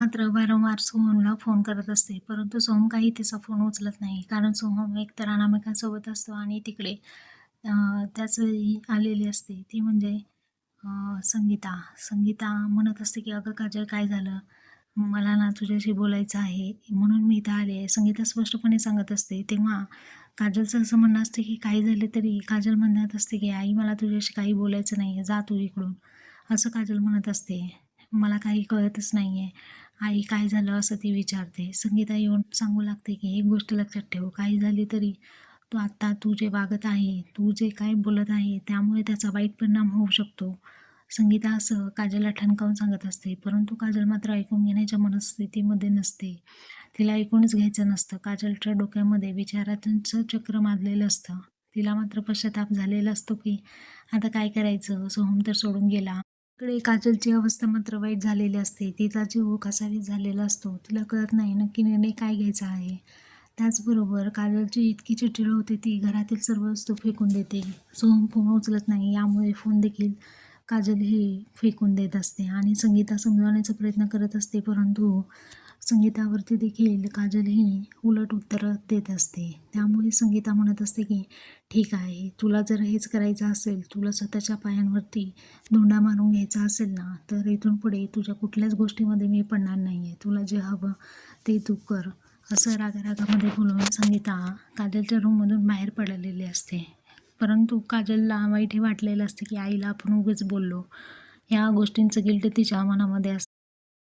मात्र वारंवार सोहमला फोन करत असते परंतु सोहम काही तिचा फोन उचलत नाही कारण सोहम एकतर अनामिकासोबत असतो आणि तिकडे त्याच वेळी आलेली असते. ती म्हणजे संगीता. संगीता म्हणत असते की अगं काजल काय झालं? मला ना तुझ्याशी बोलायचं आहे म्हणून मी इथं आले. संगीता स्पष्टपणे सांगत असते तेव्हा काजलचं असं म्हणणं असते की काही झाले तरी काजल म्हणत असते की आई मला तुझ्याशी काही बोलायचं नाही आहे जा तू इकडून. असं काजल म्हणत असते. मला काही कळतच नाही आहे आई काय झालं असं ती विचारते. संगीता येऊन सांगू लागते की एक गोष्ट लक्षात ठेव. काही झाली तरी तू आत्ता तू जे वागत आहे तू जे काय बोलत आहे त्यामुळे त्याचा वाईट परिणाम होऊ शकतो. संगीता असं काजलला ठणकावून सांगत असते. परंतु काजल मात्र ऐकून घेण्याच्या मनस्थितीमध्ये नसते. तिला ऐकूनच घ्यायचं नसतं. काजलच्या डोक्यामध्ये विचारांचं चक्र माजलेलं असतं. तिला मात्र पश्चाताप झालेला असतो की आता काय करायचं? सोहम तर सोडून गेला. इकडे काजलची अवस्था मात्र वाईट झालेली असते. तिचा जीव कसावीस झालेला असतो तिला कळत नाही नक्की निर्णय काय घ्यायचा आहे. त्याचबरोबर काजलची इतकी चिडचिड होते ती घरातील सर्व वस्तू फेकून देते. सोहम फोन उचलत नाही यामुळे फोन देखील काजल हे फेकून देत असते आणि संगीता समजवण्याचा प्रयत्न करत असते परंतु संगीतावरती देखील काजल ही उलट उत्तरं देत असते. त्यामुळे संगीता म्हणत असते की ठीक आहे तुला जर हेच करायचं असेल तुला स्वतःच्या पायांवरती धोंडा मारून घ्यायचा असेल ना तर इथून पुढे तुझ्या कुठल्याच गोष्टीमध्ये मी पडणार नाही आहे तुला जे हवं ते तू कर. असं रागारागामध्ये बोलून संगीता काजलच्या रूममधून बाहेर पडलेली असते. परंतु काजलला वाईट हे वाटलेलं असते की आईला आपण उगीच बोललो. या गोष्टींचं गिल्ट तिच्या मनामध्ये असतं.